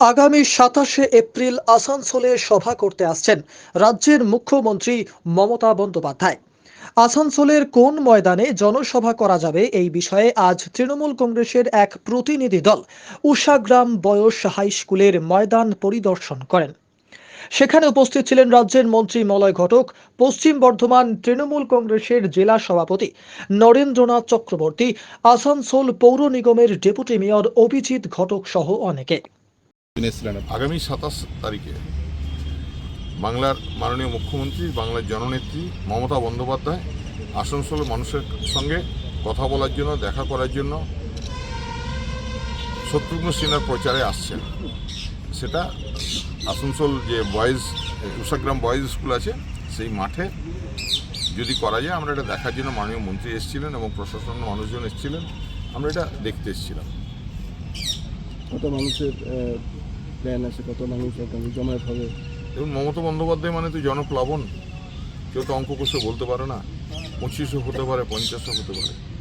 আগামী সাতাশে এপ্রিল আসানসোলে সভা করতে আসছেন রাজ্যের মুখ্যমন্ত্রী মমতা বন্দ্যোপাধ্যায়। আসানসোলের কোন ময়দানে জনসভা করা যাবে এই বিষয়ে আজ তৃণমূল কংগ্রেসের এক প্রতিনিধি দল উষাগ্রাম বয়স হাই স্কুলের ময়দান পরিদর্শন করেন। সেখানে উপস্থিত ছিলেন রাজ্যের মন্ত্রী মলয় ঘটক, পশ্চিম বর্ধমান তৃণমূল কংগ্রেসের জেলা সভাপতি নরেন্দ্রনাথ চক্রবর্তী, আসানসোল পৌর নিগমের ডেপুটি মেয়র অভিজিৎ ঘটক সহ অনেকে। এসেছিলেন আগামী সাতাশ তারিখে বাংলার মাননীয় মুখ্যমন্ত্রী বাংলার জননেত্রী মমতা বন্দ্যোপাধ্যায় আসানসোল মানুষের সঙ্গে কথা বলার জন্য দেখা করার জন্য শত্রুঘ্ন সিনহার প্রচারে আসছেন। সেটা আসানসোল যে বয়েজ উষাগ্রাম বয়েজ স্কুল আছে সেই মাঠে যদি করা যায় আমরা এটা দেখার জন্য মাননীয় মন্ত্রী এসেছিলেন এবং প্রশাসনের মানুষজন এসেছিলেন। আমরা এটা দেখতে এসেছিলাম। কত মানুষের প্ল্যান আছে, কত মানুষ একদম জমায়েত হবে। এবং মমতা বন্দ্যোপাধ্যায় মানে তুই জনপ্লাবন। কেউ তো অঙ্ক কষে বলতে পারে না। পঁচিশও হতে পারে, পঞ্চাশও হতে পারে।